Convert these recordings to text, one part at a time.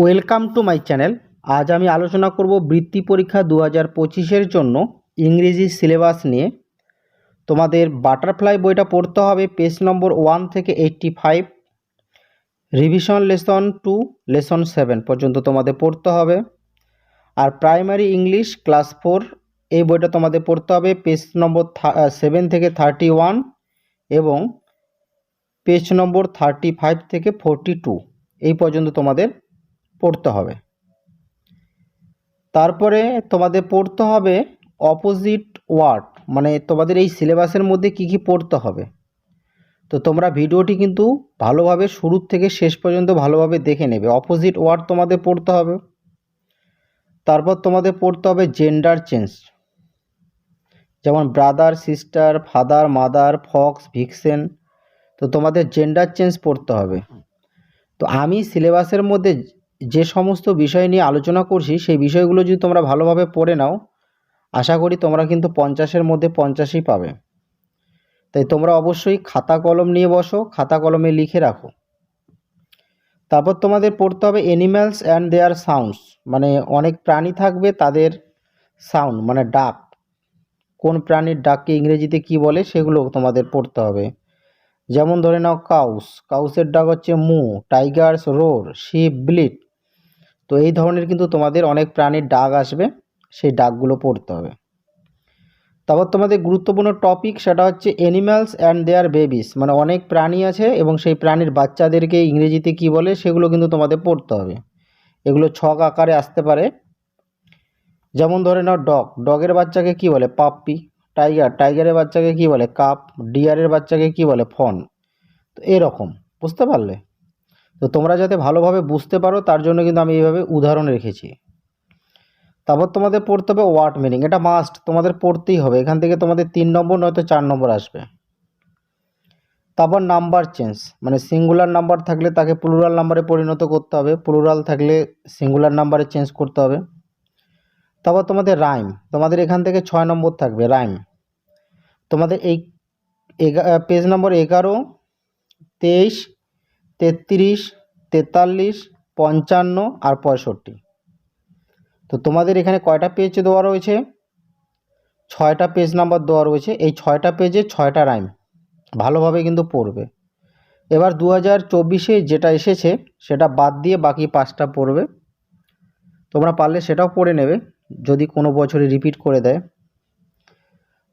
Welcome to my channel. আজ আমি আলোচনা করব বৃত্তি পরীক্ষা দু হাজার পঁচিশের জন্য ইংরেজি সিলেবাস নিয়ে। তোমাদের বাটারফ্লাই বইটা পড়তে হবে পেজ নম্বর ওয়ান থেকে eighty five. Revision lesson two, lesson seven পর্যন্ত তোমাদের পড়তে হবে। আর প্রাইমারি ইংলিশ ক্লাস ফোর, এই বইটা তোমাদের পড়তে হবে পেজ নম্বর সেভেন থেকে থার্টি ওয়ান এবং পেজ নম্বর থার্টি ফাইভ থেকে ফোরটি টু। এই পর্যন্ত তোমাদের পড়তে হবে। তারপরে তোমাদের পড়তে হবে অপোজিট ওয়ার্ড মানে তোমাদের এই সিলেবাসের মধ্যে কি কি পড়তে হবে। তো তোমরা ভিডিওটি কিন্তু ভালোভাবে শুরুর থেকে শেষ পর্যন্ত ভালোভাবে দেখে নেবে। অপোজিট ওয়ার্ড তোমাদের পড়তে হবে। তারপর তোমাদের পড়তে হবে জেন্ডার চেঞ্জ যেমন brother sister father mother fox vixen তো তোমাদের জেন্ডার চেঞ্জ পড়তে হবে। তো আমি সিলেবাসের মধ্যে যে সমস্ত বিষয় নিয়ে আলোচনা করছি, সেই বিষয়গুলো যদি তোমরা ভালোভাবে পড়ে নাও, আশা করি তোমরা কিন্তু পঞ্চাশের মধ্যে পঞ্চাশই পাবে। তাই তোমরা অবশ্যই খাতা কলম নিয়ে বসো, খাতা কলমে লিখে রাখো। তারপর তোমাদের পড়তে হবে অ্যানিম্যালস অ্যান্ড দেয়ার সাউন্ডস মানে অনেক প্রাণী থাকবে তাদের সাউন্ড মানে ডাক। কোন প্রাণীর ডাককে ইংরেজিতে কি বলে সেগুলো তোমাদের পড়তে হবে। যেমন ধরে নাও কাউস কাউসের ডাক হচ্ছে মু টাইগার্স রোর শিপ ব্লিট তো এই ধরনের কিন্তু তোমাদের অনেক প্রাণীর ডাক আসবে, সেই ডাকগুলো পড়তে হবে। তারপর তোমাদের গুরুত্বপূর্ণ টপিক সেটা হচ্ছে অ্যানিম্যালস অ্যান্ড দেয়ার বেবিস মানে অনেক প্রাণী আছে এবং সেই প্রাণীর বাচ্চাদেরকে ইংরেজিতে কি বলে সেগুলো কিন্তু তোমাদের পড়তে হবে। এগুলো ছক আকারে আসতে পারে। যেমন ধরে নাও ডগ ডগের বাচ্চাকে কি বলে? পাপ্পি টাইগার টাইগারের বাচ্চাকে কি বলে? কাপ ডিয়ারের বাচ্চাকে কি বলে? ফন তো এরকম, বুঝতে পারলে? তো তোমরা যাতে ভালোভাবে বুঝতে পারো, তার জন্য কিন্তু আমি এইভাবে উদাহরণ রেখেছি। তারপর তোমাদের পড়তে হবে ওয়ার্ড মিনিং এটা মাস্ট তোমাদের পড়তেই হবে। এখান থেকে তোমাদের তিন নম্বর, নয়তো চার নম্বর আসবে। তারপর নাম্বার চেঞ্জ মানে সিঙ্গুলার নাম্বার থাকলে তাকে প্লুরাল নাম্বারে পরিণত করতে হবে। প্লুরাল থাকলে সিঙ্গুলার নাম্বারে চেঞ্জ করতে হবে। তারপর তোমাদের রাইম তোমাদের এখান থেকে ছয় নম্বর থাকবে রাইম তোমাদের এই পেজ নম্বর এগারো, তেইশ, তেত্রিশ তেতাল্লিশ, পঞ্চান্ন আর পঁয়ষট্টি। তো তোমাদের এখানে কয়টা পেজ দেওয়া রয়েছে? ছয়টা পেজ নাম্বার দেওয়া রয়েছে। এই ছয়টা পেজে ছয়টা রাইম ভালোভাবে কিন্তু পড়বে। এবার দু হাজার চব্বিশে যেটা এসেছে, সেটা বাদ দিয়ে বাকি পাঁচটা পড়বে। তোমরা পারলে সেটাও পড়ে নেবে, যদি কোনো বছরে রিপিট করে দেয়।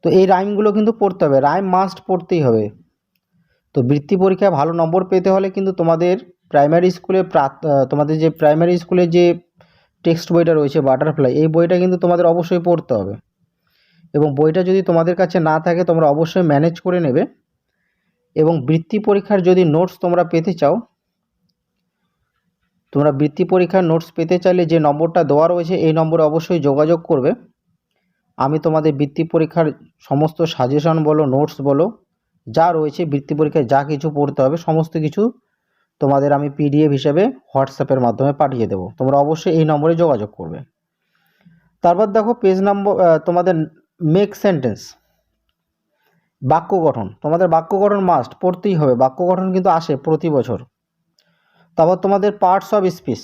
তো এই রাইমগুলো কিন্তু পড়তে হবে। রাইম মাস্ট পড়তেই হবে। তো বৃত্তি পরীক্ষায় ভালো নম্বর পেতে হলে কিন্তু তোমাদের প্রাইমারি স্কুলে তোমাদের যে প্রাইমারি স্কুলে যে টেক্সট বইটা রয়েছে বাটারফ্লাই এই বইটা কিন্তু তোমাদের অবশ্যই পড়তে হবে। এবং বইটা যদি তোমাদের কাছে না থাকে, তোমরা অবশ্যই ম্যানেজ করে নেবে। এবং বৃত্তি পরীক্ষার যদি নোটস তোমরা পেতে চাও, তোমরা বৃত্তি পরীক্ষার নোটস পেতে চাইলে যে নম্বরটা দেওয়া রয়েছে, এই নম্বরে অবশ্যই যোগাযোগ করবে। আমি তোমাদের বৃত্তি পরীক্ষার সমস্ত সাজেশন বলো নোটস বলো, যা রয়েছে বৃত্তি পরীক্ষায় যা কিছু পড়তে হবে, সমস্ত কিছু তোমাদের আমি পিডিএফ হিসেবে হোয়াটসঅ্যাপের মাধ্যমে পাঠিয়ে দেবো। তোমরা অবশ্যই এই নম্বরে যোগাযোগ করবে। তারপর দেখো পেজ নম্বর তোমাদের মেক সেন্টেন্স বাক্য গঠন। তোমাদের বাক্য গঠন মাস্ট পড়তেই হবে। বাক্য গঠন কিন্তু আসে প্রতি বছর। তারপর তোমাদের parts of speech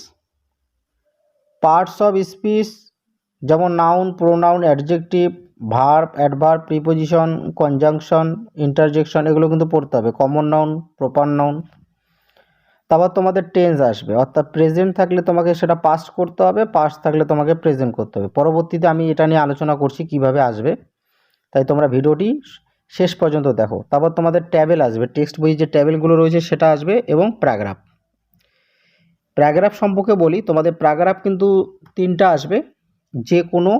parts of speech যেমন noun pronoun adjective verb adverb preposition conjunction interjection এগুলো কিন্তু পড়তে হবে। কমন নাউন প্রপার নাউন তারপর তোমাদের টেন্স আসবে। অর্থাৎ প্রেজেন্ট থাকলে তোমাকে সেটা পাস্ট করতে হবে পাস্ট থাকলে তোমাকে প্রেজেন্ট করতে হবে। পরবর্তীতে আমি এটা নিয়ে আলোচনা করছি কীভাবে আসবে। তাই তোমরা ভিডিওটি শেষ পর্যন্ত দেখো। তারপর তোমাদের ট্যাবেল আসবে। টেক্সট বই যে ট্যাবেলগুলো রয়েছে সেটা আসবে এবং প্যারাগ্রাফ প্যারাগ্রাফ সম্পর্কে বলি, তোমাদের প্যারাগ্রাফ কিন্তু তিনটা আসবে। যে কোনো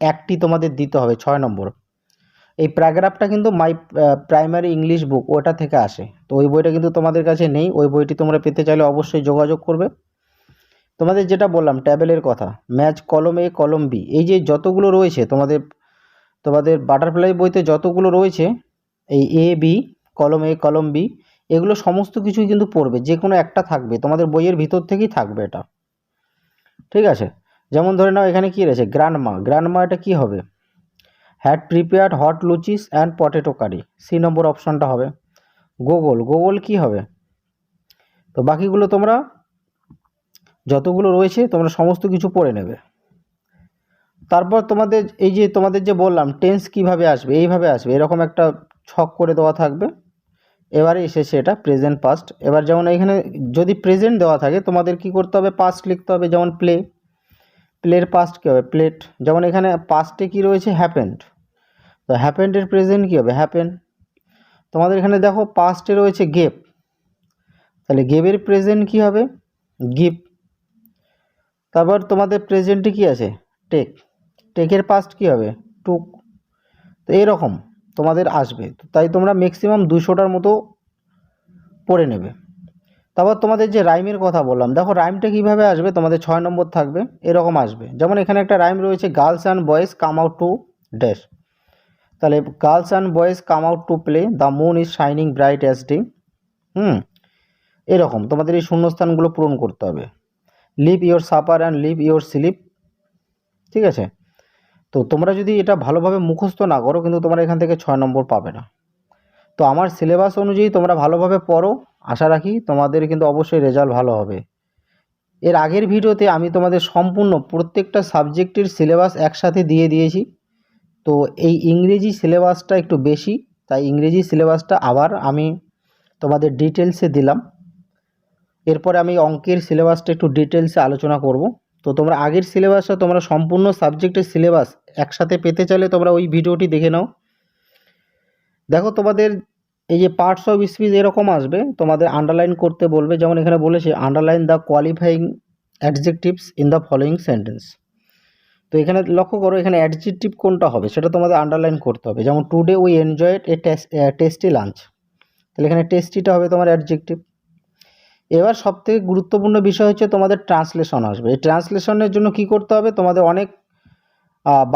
একটি তোমাদের দিতে হবে, ছয় নম্বর। এই প্যারাগ্রাফটা কিন্তু মাই প্রাইমারি ইংলিশ বুক ওটা থেকে আসে। তো ওই বইটা কিন্তু তোমাদের কাছে নেই, ওই বইটি তোমরা পেতে চাইলে অবশ্যই যোগাযোগ করবে। তোমাদের যেটা বললাম ট্যাবেলের কথা ম্যাচ কলম এ কলম বি এই যে যতগুলো রয়েছে, তোমাদের তোমাদের বাটারফ্লাই বইতে যতগুলো রয়েছে, এই এ বি কলম এ কলম বি এগুলো সমস্ত কিছুই কিন্তু পড়বে যে কোনো একটা থাকবে, তোমাদের বইয়ের ভিতর থেকেই থাকবে এটা। ঠিক আছে? যেমন ধরে নাও, এখানে কী রয়েছে? গ্র্যান্ডমা গ্র্যান্ডমা এটা কী হবে? Had prepared hot luchis and potato curry C number অপশানটা হবে গোগল গোগল কি হবে? তো বাকিগুলো তোমরা যতগুলো রয়েছে তোমরা সমস্ত কিছু পড়ে নেবে। তারপর তোমাদের এই যে তোমাদের যে বললাম টেন্স কীভাবে আসবে, এইভাবে আসবে। এরকম একটা ছক করে দেওয়া থাকবে। এবারে এসেছে এটা প্রেজেন্ট পাস্ট এবার যেমন এখানে যদি প্রেজেন্ট দেওয়া থাকে, তোমাদের কি করতে হবে? পাস্ট লিখতে হবে। যেমন প্লে প্লের পাস্ট কী হবে? প্লেট যেমন এখানে পাস্টে কি রয়েছে? হ্যাপেন্ড তো হ্যাপেন্ডের প্রেজেন্ট কী হবে? হ্যাপেন তোমাদের এখানে দেখো পাস্টে রয়েছে গেপ তাহলে গেবের প্রেজেন্ট কি হবে? গিভ তারপর তোমাদের প্রেজেন্টে কি আছে? টেক টেকের পাস্ট কি হবে? টুক তো এরকম তোমাদের আসবে। তাই তোমরা ম্যাক্সিমাম দুশোটার মতো পড়ে নেবে। তারপর তোমাদের যে রাইমের কথা বললাম, দেখো রাইমটা কীভাবে আসবে? তোমাদের ছয় নম্বর থাকবে। এরকম আসবে। যেমন এখানে একটা রাইম রয়েছে girls and boys come out to dash তাহলে girls and boys come out to play the moon is shining bright as day hmm, এরকম তোমাদের এই শূন্যস্থানগুলো পূরণ করতে হবে। Leave your supper and leave your sleep ঠিক আছে? তো তোমরা যদি এটা ভালোভাবে মুখস্থ না করো, কিন্তু তোমরা এখান থেকে ছয় নম্বর পাবে না। তো আমার সিলেবাস অনুযায়ী তোমরা ভালোভাবে পড়ো, আশা রাখি তোমাদের কিন্তু অবশ্যই রেজাল্ট ভালো হবে। এর আগের ভিডিওতে আমি তোমাদের সম্পূর্ণ প্রত্যেকটা সাবজেক্টের সিলেবাস একসাথে দিয়ে দিয়েছি। তো এই ইংরেজি সিলেবাসটা একটু বেশি, তাই ইংরেজি সিলেবাসটা আবার আমি তোমাদের ডিটেলসে দিলাম। এরপরে আমি অঙ্কের সিলেবাসটা একটু ডিটেলসে আলোচনা করব। তো তোমরা আগের সিলেবাসটা তোমরা সম্পূর্ণ সাবজেক্টের সিলেবাস একসাথে পেতে চাইলে তোমরা ওই ভিডিওটি দেখে নাও। দেখো তোমাদের এই যে পার্টস অফ স্পিচ এরকম আসবে, তোমাদের আন্ডারলাইন করতে বলবে, যেমন এখানে বলেছে underline the qualifying adjectives in the following sentence তো এখানে লক্ষ্য করো, এখানে অ্যাডজেক্টিভ কোনটা হবে? সেটা তোমাদের আন্ডারলাইন করতে হবে। যেমন today we enjoyed a tasty lunch তাহলে এখানে টেস্টিটা হবে তোমার অ্যাডজেক্টিভ এবার সবথেকে গুরুত্বপূর্ণ বিষয় হচ্ছে তোমাদের ট্রান্সলেশন আসবে। এই ট্রান্সলেশনের জন্য কি করতে হবে? তোমাদের অনেক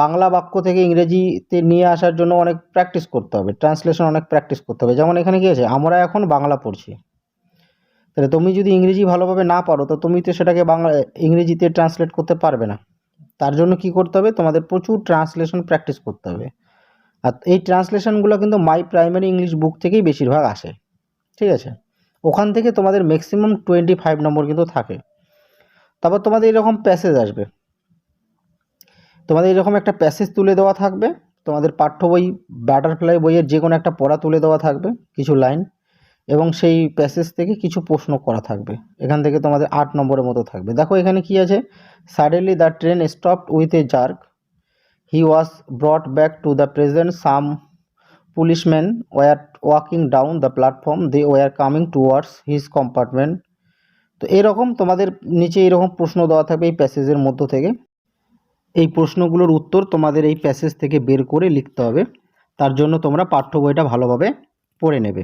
বাংলা বাক্য থেকে ইংরেজিতে নিয়ে আসার জন্য অনেক প্র্যাকটিস করতে হবে। ট্রান্সলেশন অনেক প্র্যাকটিস করতে হবে। যেমন এখানে কী আছে? আমরা এখন বাংলা পড়ছি। তাহলে তুমি যদি ইংরেজি ভালোভাবে না পারো, তো তুমি তো সেটাকে বাংলা, ইংরেজিতে ট্রান্সলেট করতে পারবে না। তার জন্য কি করতে হবে? তোমাদের প্রচুর ট্রান্সলেশন প্র্যাকটিস করতে হবে। আর এই ট্রান্সলেশনগুলো কিন্তু মাই প্রাইমারি ইংলিশ বুক থেকেই বেশিরভাগ আসে। ঠিক আছে? ওখান থেকে তোমাদের ম্যাক্সিমাম টোয়েন্টি ফাইভ নম্বর কিন্তু থাকে। তারপর তোমাদের এরকম প্যাসেজ আসবে। তোমাদের এরকম একটা প্যাসেজ তুলে দেওয়া থাকবে। তোমাদের পাঠ্য বই বাটারফ্লাই বইয়ের যে কোনো একটা পড়া তুলে দেওয়া থাকবে। কিছু লাইন এবং সেই প্যাসেজ থেকে কিছু প্রশ্ন করা থাকবে। এখান থেকে তোমাদের আট নম্বরের মতো থাকবে। দেখো এখানে কি আছে? Suddenly the train stopped with a jerk he was brought back to the present some policeman were walking down the platform they were coming towards his compartment তো এরকম তোমাদের নিচে এরকম প্রশ্ন দেওয়া থাকবে এই প্যাসেজের মধ্য থেকে। এই প্রশ্নগুলোর উত্তর তোমাদের এই প্যাসেজ থেকে বের করে লিখতে হবে। তার জন্য তোমরা পাঠ্য বইটা ভালোভাবে পড়ে নেবে।